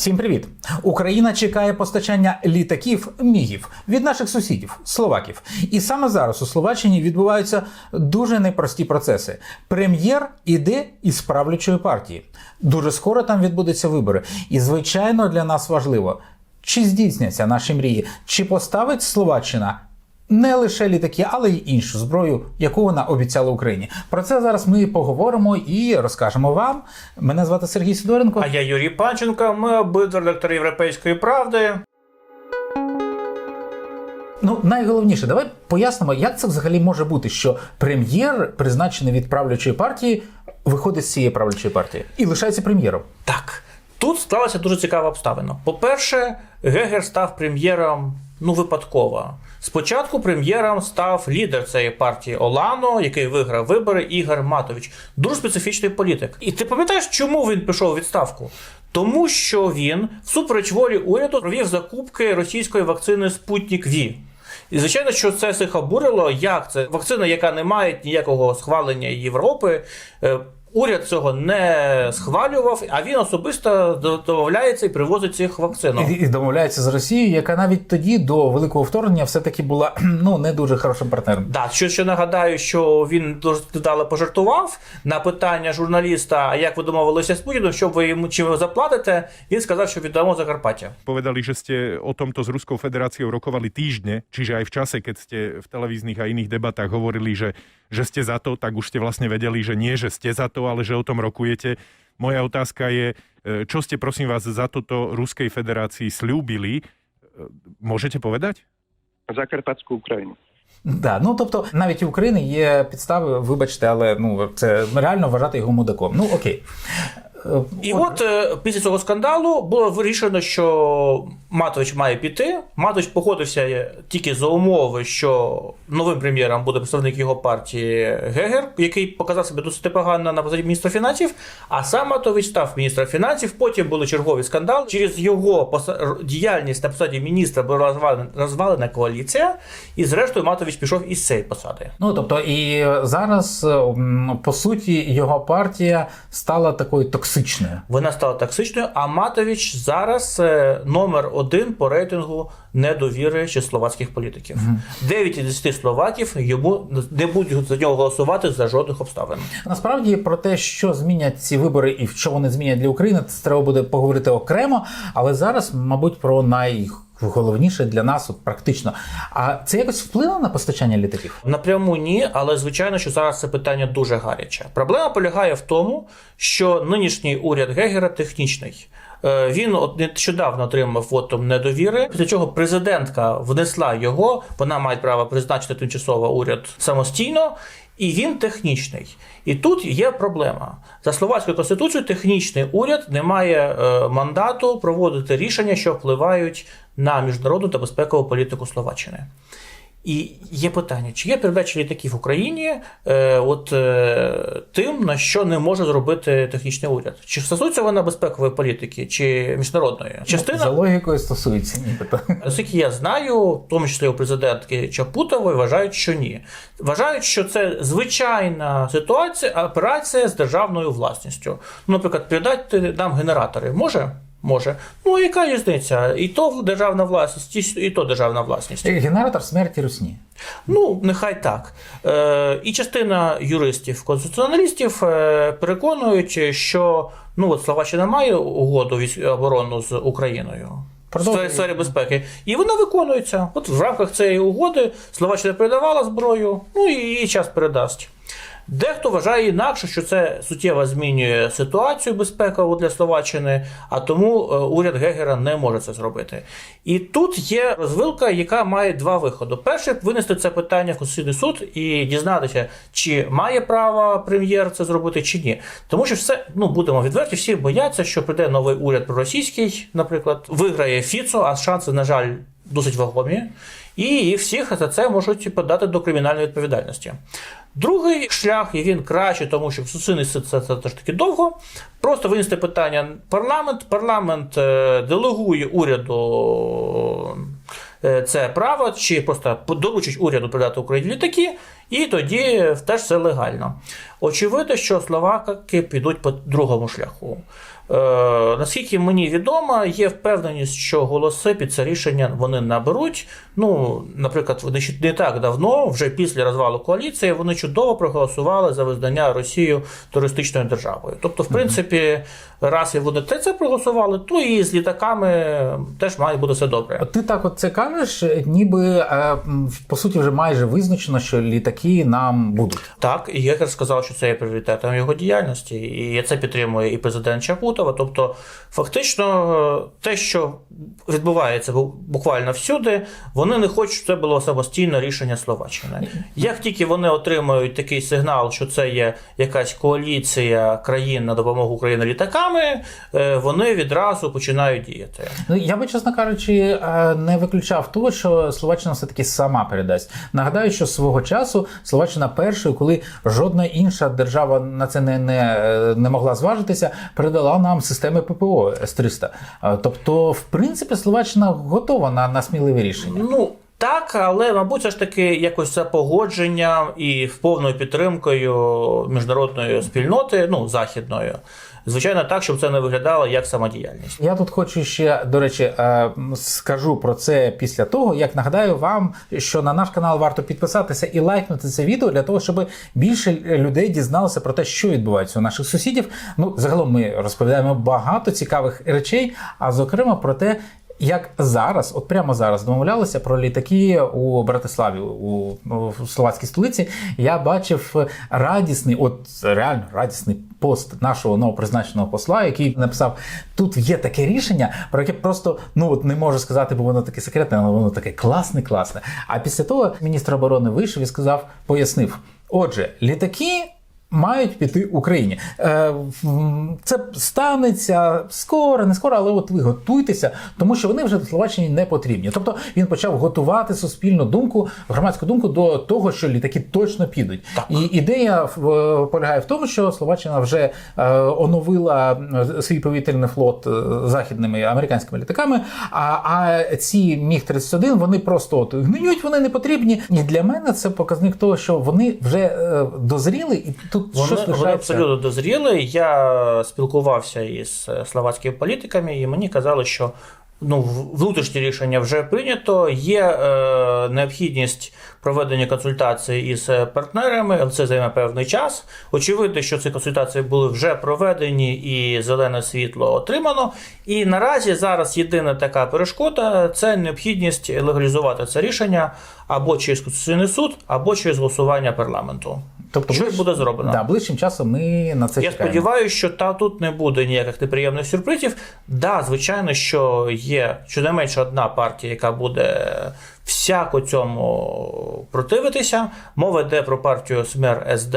Всім привіт! Україна чекає постачання літаків мігів від наших сусідів, словаків. І саме зараз у Словаччині відбуваються дуже непрості процеси. Прем'єр іде із правлячої партії. Дуже скоро там відбудуться вибори. І звичайно для нас важливо, чи здійсняться наші мрії, чи поставить Словаччина не лише літаки, але й іншу зброю, яку вона обіцяла Україні. Про це зараз ми поговоримо і розкажемо вам. Мене звати Сергій Сидоренко. А я Юрій Панченко. Ми обидва редактори Європейської правди. Ну, найголовніше, давай пояснимо, як це взагалі може бути, що прем'єр, призначений від правлячої партії, виходить з цієї правлячої партії і лишається прем'єром. Так, тут склалася дуже цікава обставина. По-перше, Гегер став прем'єром ну випадково. Спочатку прем'єром став лідер цієї партії Олано, який виграв вибори, Ігор Матович. Дуже специфічний політик. І ти пам'ятаєш, чому він пішов у відставку? Тому що він, всупереч волі уряду, провів закупки російської вакцини Спутник Ві. І звичайно, що це всіх обурило. Як це вакцина, яка не має ніякого схвалення Європи. Уряд цього не схвалював, а він особисто домовляється і привозить цих вакцинок. І, і домовляється з Росією, яка навіть тоді до великого вторгнення все-таки була ну не дуже хорошим партнером. Да, що ще нагадаю, що він дуже вдало пожартував на питання журналіста, а як ви домовилися з Путіним, що ви йому чим ви заплатите, він сказав, що віддамо Закарпаття. Povedali, že ste o tomto s Ruskou federáciou rokovali týždne, čiže aj v čase, keď ste v televíznych a iných debatách hovorili, že, že ste za to, tak už ste vlastne vedeli, že nie, že ste za to, ale že o tom rokujete. Moja otázka je, e, čo ste prosím vás za toto Ruskej federácii slúbili? Môžete povedať? Закарпатську Україну. Да, ну тобто навіть у України є підстави, вибачте, але ну це реально вважати його мудаком. Ну окей. І от е, після цього скандалу було вирішено, що Матович має піти. Матович погодився е, тільки за умови, що новим прем'єром буде представник його партії Гегер, який показав себе досить непогано на посаді міністра фінансів. А сам Матович став міністром фінансів. Потім були чергові скандали. Через його діяльність на посаді міністра була розвалена, розвалена коаліція, і зрештою Матович пішов із цієї посади. Ну тобто, і зараз по суті його партія стала такою токсичною. Вона стала токсичною, а Матович зараз е, номер один по рейтингу недовіри чи словацьких політиків. 9 із 10 словаків йому не будуть за нього голосувати за жодних обставин. Насправді про те, що змінять ці вибори і що вони змінять для України, це треба буде поговорити окремо. Але зараз, мабуть, про найголовніше для нас от, практично. А це якось вплинуло на постачання літаків? Напряму ні, але звичайно, що зараз це питання дуже гаряче. Проблема полягає в тому, що нинішній уряд Гегера технічний. Е, Він от нещодавно отримав вотом недовіри, після чого президентка внесла його. Вона має право призначити тимчасово уряд самостійно, і він технічний. І тут є проблема. За словацькою конституцією, технічний уряд не має е, мандату проводити рішення, що впливають на міжнародну та безпекову політику Словаччини. І є питання, чи є передача літаків в Україні е, от, е, тим, на що не може зробити технічний уряд? Чи стосується вона безпекової політики, чи міжнародної? За Частина, логікою стосується нібито. наскільки я знаю, в тому числі у президентки Чапутової вважають, що ні. Вважають, що це звичайна ситуація, операція з державною власністю. Ну, наприклад, передати нам генератори може? Може. Ну, яка різниця? І то державна власність, і- то державна власність. Генератор смерті Русні. Ну, нехай так. Е, і частина юристів, конституціоналістів е, переконують, що ну, от Словаччина має угоду оборонну з Україною. В Продовжує. сфері, сфері безпеки. І вона виконується. От в рамках цієї угоди Словаччина передавала зброю, ну і її час передасть. Дехто вважає інакше, що це суттєво змінює ситуацію безпекову для Словаччини, а тому е, уряд Гегера не може це зробити. І тут є розвилка, яка має два виходи. Перше, винести це питання в Конституційний суд і дізнатися, чи має право прем'єр це зробити, чи ні. Тому що все, ну будемо відверті, всі бояться, що прийде новий уряд проросійський, наприклад, виграє Фіцо, а шанси, на жаль, досить вагомі. І всіх за це можуть подати до кримінальної відповідальності. Другий шлях, і він краще, тому що це, це, теж таки довго. Просто винести питання парламент. Парламент е, делегує уряду е, це право, чи просто доручить уряду придати Україні літаки, І тоді теж все легально. Очевидно, що словаки підуть по другому шляху. Е, наскільки мені відомо, є впевненість, що голоси під це рішення вони наберуть. Ну, наприклад, вони не так давно, вже після розвалу коаліції, вони чудово проголосували за визнання Росію туристичною державою. Тобто, в принципі, раз і вони те це проголосували, то і з літаками теж має бути все добре. Ти так от це кажеш, ніби е, по суті вже майже визначено, що літаки нам будуть. Так, і Єгер сказав, що це є пріоритетом його діяльності, і це підтримує і президент Чапутова. Тобто, фактично, е, те, що відбувається буквально всюди, вони не хочуть, щоб це було самостійне рішення Словаччини. Як тільки вони отримають такий сигнал, що це є якась коаліція країн на допомогу Україні літаками, е, вони відразу починають діяти. Ну я би, чесно кажучи, е, не виключав того, що Словаччина все таки сама передасть. Нагадаю, що свого часу Словаччина першою, коли жодна інша держава на це не, не, не могла зважитися, передала нам системи ППО С-300. Е, Тобто, в принципі, Словаччина готова на, на сміливі рішення. Ну. Так, але мабуть, все ж таки якось це погодження і повною підтримкою міжнародної спільноти, ну західної, звичайно, так, щоб це не виглядало як самодіяльність. Я тут хочу ще, до речі, е, скажу про це після того, як нагадаю вам, що на наш канал варто підписатися і лайкнути це відео для того, щоб більше людей дізналося про те, що відбувається у наших сусідів. Ну, загалом ми розповідаємо багато цікавих речей, а зокрема про те. Як зараз, от прямо зараз домовлялися про літаки у Братиславі, у, у словацькій столиці, я бачив радісний, от реально радісний пост нашого новопризначеного посла, який написав: тут є таке рішення, про яке просто ну от не можу сказати, бо воно таке секретне, але воно таке класне, класне. А після того міністр оборони вийшов і сказав, пояснив: отже, літаки. Мають піти Україні. Е, Це станеться скоро, не скоро, але от ви готуйтеся, тому що вони вже Словаччині не потрібні. Тобто він почав готувати суспільну думку, громадську думку до того, що літаки точно підуть. І ідея в- полягає в тому, що Словаччина вже е, оновила е, свій повітряний флот е, західними американськими літаками. А, а ці міг 31 вони просто от гниють, вони не потрібні. І для мене це показник того, що вони вже е, дозріли, і тут Вони, щось вони абсолютно дозріли. Я спілкувався із е, словацькими політиками, і мені казали, що ну, внутрішнє рішення вже прийнято. Є е, необхідність проведення консультацій із е, партнерами, але це займе певний час. Очевидно, що ці консультації були вже проведені і зелене світло отримано. І наразі зараз єдина така перешкода це необхідність легалізувати це рішення або через Конституційний суд, або через голосування парламенту. Тобто Що буде зроблено? Да, ближчим часом ми на це Я чекаємо. сподіваюся, що та тут не буде ніяких неприємних сюрпризів. Да, звичайно, що є щонайменше одна партія, яка буде всяко цьому противитися. Мова йде про партію СМЕР СД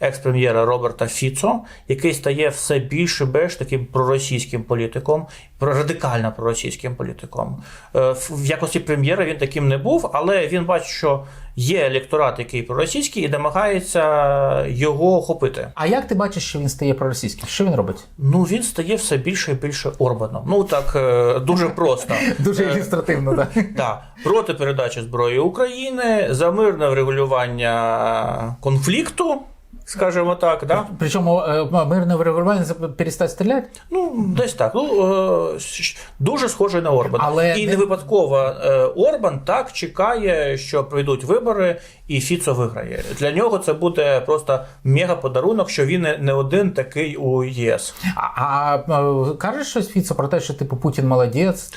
екс-прем'єра Роберта Фіцо, який стає все більше більш таким проросійським політиком, радикально проросійським політиком. Е, В якості прем'єра він таким не був, але він бачить, що є електорат, який проросійський, і намагається його охопити. А як ти бачиш, що він стає проросійським? Що він робить? Ну, він стає все більше і більше Орбаном. Ну так е, дуже просто. Дуже ілюстративно, так. Так, проти передачі зброї України, за мирне врегулювання конфлікту, скажімо так, да? Причому е, мирне врегулювання це перестать стріляти? Ну, десь так. Ну, е, дуже схожий на Орбана. Але і не- випадково е, Орбан так чекає, що прийдуть вибори, і Фіцо виграє. Для нього це буде просто мега подарунок, що він не- один такий у ЄС. А, а кажеш щось Фіцо про те, що типу Путін молодець?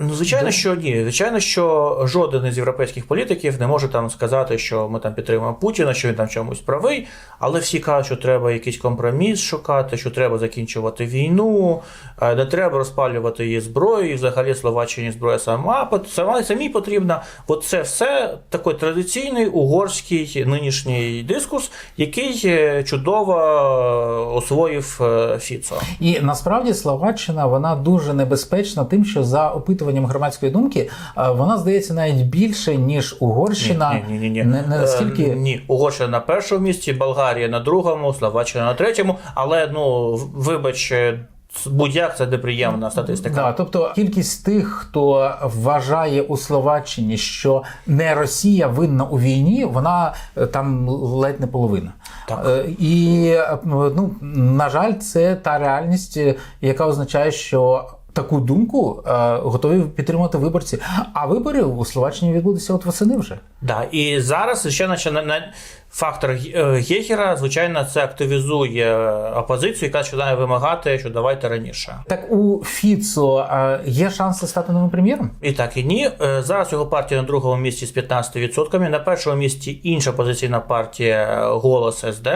Ну, звичайно, що ні. Звичайно, що жоден із європейських політиків не може там сказати, що ми там підтримуємо Путіна, що він там чомусь правий, але всі кажуть, що треба якийсь компроміс шукати, що треба закінчувати війну, е, не треба розпалювати її зброю, і взагалі Словаччині зброя сама сама самі потрібна. От це все такий традиційний угорський нинішній дискурс, який е, чудово е, освоїв Фіцо. І насправді Словаччина вона дуже небезпечна тим, що за опитуванням громадської думки вона здається навіть більше ніж Угорщина. Ні, ні, ні, ні. Не, не Е, ні, Угорщина на першому місці, Болгарія на другому, Словаччина на третьому. Але ну вибач, е, будь-як це неприємна статистика. Да, тобто кількість тих, хто вважає у Словаччині, що не Росія винна у війні, вона е, там ледь не половина. Так. Е, І ну, на жаль, це та реальність, яка означає, що. Таку думку е, готові підтримати виборці. А вибори у Словаччині відбудуться от восени вже. Да, і зараз ще наче на, на фактор е, Гегера, звичайно, це активізує опозицію, яка починає вимагати, що давайте раніше. Так у Фіцо е, є шанси стати новим прем'єром? І так і ні. Е, Зараз його партія на другому місці з 15%. На першому місці інша опозиційна партія Голос СД.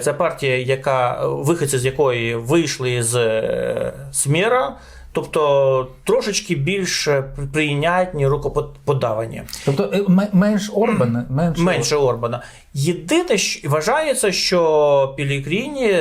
Це партія, яка вихідці з якої вийшли з Сміра. Тобто трошечки більш прийнятні, рукоподавані. Тобто е, менш Орбана. менш Менше Орбана. Єдине, що вважається, що Пілігріні,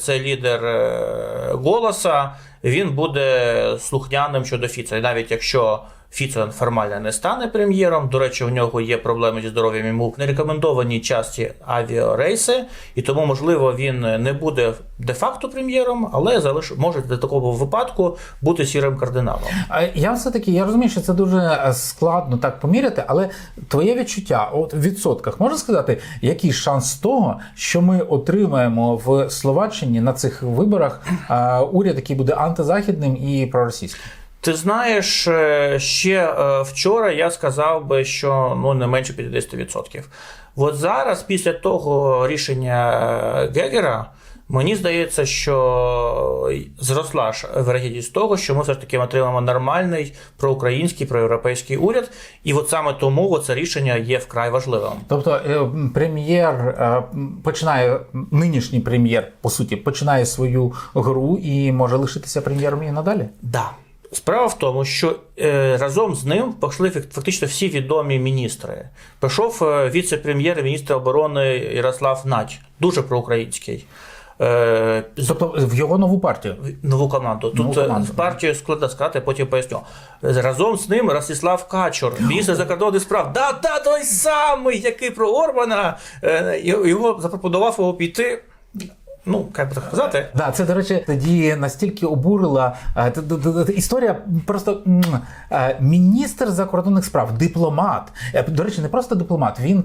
це лідер е, голоса, він буде слухняним щодо Фіца. Навіть якщо Фіцо формально не стане прем'єром, до речі, у нього є проблеми зі здоров'ям йому не рекомендовані часті авіарейси, і тому, можливо, він не буде де-факто прем'єром, але залиш може для такого випадку бути сірим кардиналом. Я все-таки я розумію, що це дуже е, складно так поміряти, але твоє відчуття от в відсотках можна сказати, який шанс того, що ми отримаємо в Словаччині на цих виборах е, уряд, який буде антизахідним і проросійським? Ти знаєш, е, ще е, вчора я сказав би, що ну не менше 50%. От зараз, після того рішення е, Гегера, мені здається, що зросла ж вирогідність того, що ми все ж таки отримаємо нормальний проукраїнський, проєвропейський уряд, і от саме тому це рішення є вкрай важливим. Тобто прем'єр починає нинішній прем'єр, по суті, починає свою гру і може лишитися прем'єром і надалі. Да. Справа в тому, що е, разом з ним пішли фактично всі відомі міністри. Пішов е, віце-прем'єр міністр оборони Ярослав Нач, дуже проукраїнський. Е, Тобто в його нову партію. Нову команду. Тут Нову команду. з партією складно сказати, потім поясню. Разом з ним Ростислав Качур, міністр закордонних справ. Да, да, той самий, який про Орбана. Його запропонував його піти. Ну, як би так сказати, Да, це, до речі, тоді настільки обурила е, історія. Просто е, міністр закордонних справ, дипломат. Е, До речі, не просто дипломат. Він,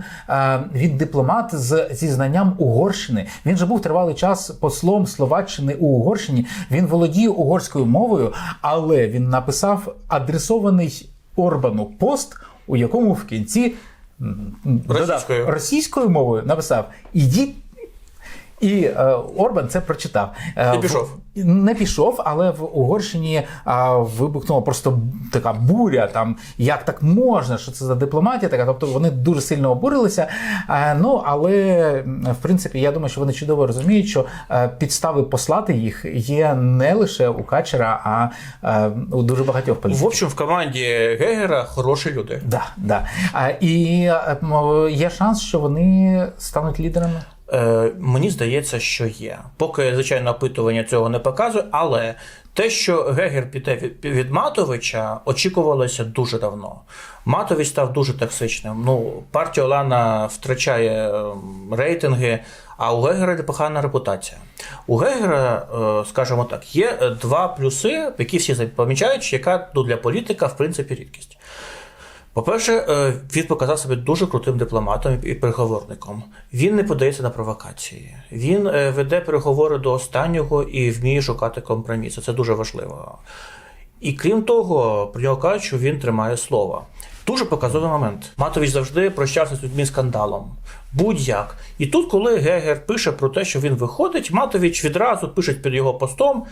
він дипломат з зі знанням Угорщини. Він же був тривалий час послом Словаччини у Угорщині. Він володіє угорською мовою, але він написав адресований Орбану пост, у якому в кінці м, додав Російською. російською мовою написав Ідіть. І е, Орбан це прочитав. Е, І пішов. не пішов, але в Угорщині а, вибухнула просто така буря. Там як так можна, що це за дипломатія така. Тобто вони дуже сильно обурилися. Е, ну але в принципі я думаю, що вони чудово розуміють, що е, підстави послати їх є не лише у Качера, а е, у дуже багатьох в політиків. общем, в команді Гегера хороші люди. Да, да. А, і е, м, є шанс, що вони стануть лідерами. Е, мені здається, що є. Поки, звичайно, опитування цього не показує, але те, що Гегер піде від, Матовича, очікувалося дуже давно. Матович став дуже токсичним. Ну, партія Олана втрачає ем, рейтинги, а у Гегера непогана репутація. У Гегера, е, скажімо так, є два плюси, які всі помічають, яка ну, для політика, в принципі, рідкість. По-перше, е, він показав себе дуже крутим дипломатом і переговорником. Він не подається на провокації. Він е, веде переговори до останнього і вміє шукати компроміси. Це дуже важливо. І крім того, про нього кажуть, що він тримає слово. Дуже показовий момент. Матович завжди прощався з людьми скандалом. Будь-як. І тут, коли Гегер пише про те, що він виходить, Матович відразу пише під його постом: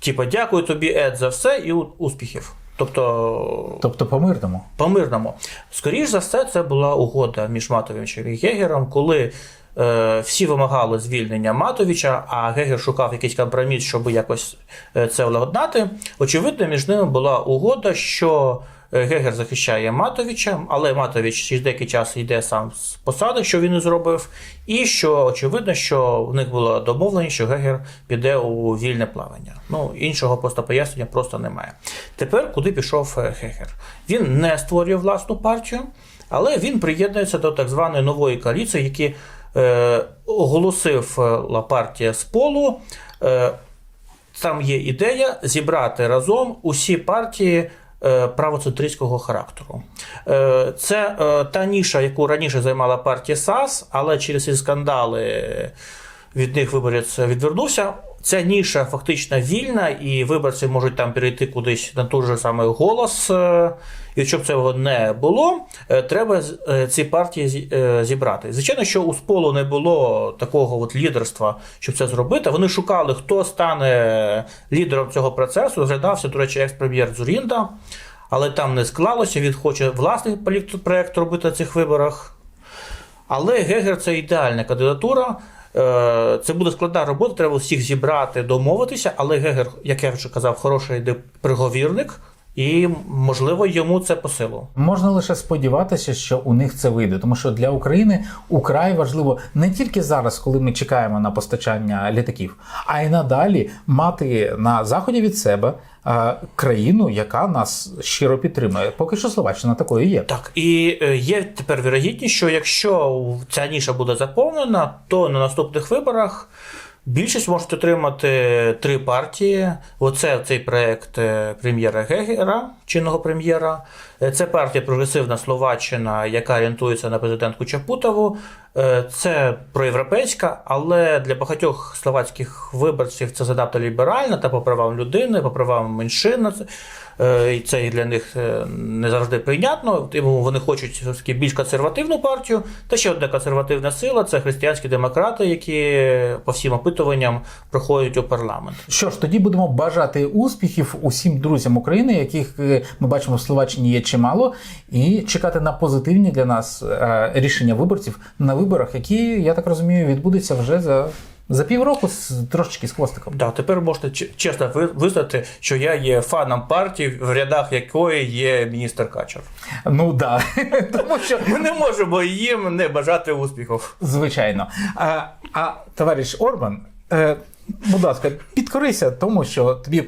типа, дякую тобі, Ед, за все і успіхів. Тобто Тобто по мирному. по-мирному. Скоріш за все, це була угода між Матовичем і Гегером, коли е, всі вимагали звільнення Матовича, а Гегер шукав якийсь компроміс, щоб якось е, це влагоднати. Очевидно, між ними була угода, що Гегер захищає Матовича, але Матович через деякий час йде сам з посади, що він і зробив, і що очевидно, що в них було домовлення, що Гегер піде у вільне плавання. Ну іншого просто пояснення просто немає. Тепер куди пішов е, Гегер? Він не створює власну партію, але він приєднується до так званої нової коаліції, які е, оголосив е, партія з полу. Е, там є ідея зібрати разом усі партії. Е, Правоцентристського характеру. Е, Це е, та ніша, яку раніше займала партія САС, але через ці скандали від них виборець відвернувся. Ця ніша фактично вільна, і виборці можуть там перейти кудись на той же самий голос. Е, І щоб цього не було, е, треба е, ці партії зібрати. Звичайно, що у сполу не було такого от лідерства, щоб це зробити. Вони шукали, хто стане лідером цього процесу. Розглядався, до речі, екс-прем'єр Дзурінда, але там не склалося. Він хоче власний політпроект робити на цих виборах. Але Гегер це ідеальна кандидатура. Е, Це буде складна робота, треба всіх зібрати, домовитися. Але Гегер, як я вже казав, хороший приговірник, і можливо йому це по силу. Можна лише сподіватися, що у них це вийде, тому що для України украй важливо не тільки зараз, коли ми чекаємо на постачання літаків, а й надалі мати на заході від себе країну, яка нас щиро підтримує. Поки що Словаччина такою є. Так, і е, є тепер вірогідність, що якщо ця ніша буде заповнена, то на наступних виборах більшість можуть отримати три партії. Оце цей проект е, прем'єра Гегера, чинного прем'єра. Е, Це партія Прогресивна Словаччина, яка орієнтується на президентку Чапутову. Е, Це проєвропейська, але для багатьох словацьких виборців це занадто ліберальна та по правам людини, по правам меншин. Е, І це для них е, не завжди прийнятно. Тому вони хочуть більш консервативну партію. Та ще одна консервативна сила це християнські демократи, які по всім опитуванням проходять у парламент. Що ж, тоді будемо бажати успіхів усім друзям України, яких е, ми бачимо в Словаччині є чимало, і чекати на позитивні для нас рішення виборців на виборах, які я так розумію, відбудуться вже за, за півроку з трошечки з хвостиком. Да, тепер можете чесно визнати, що я є фаном партії, в рядах якої є міністр Качер. Ну да, тому що Ми не можемо їм не бажати успіхів. звичайно. А, а товариш Орбан. Е, Будь ласка, підкорися тому, що тобі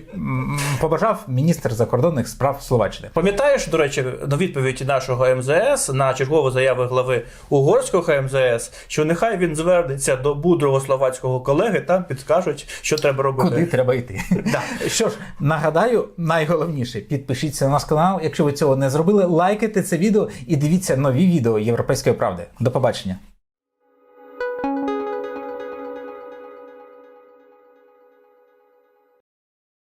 побажав міністр закордонних справ Словаччини. Пам'ятаєш, до речі, на відповідь нашого МЗС на чергову заяву глави угорського МЗС, що нехай він звернеться до мудрого словацького колеги, там підскажуть, що треба робити. Куди треба йти? Да. Що ж, нагадаю, найголовніше підпишіться на наш канал. Якщо ви цього не зробили, лайкайте це відео і дивіться нові відео Європейської правди. До побачення.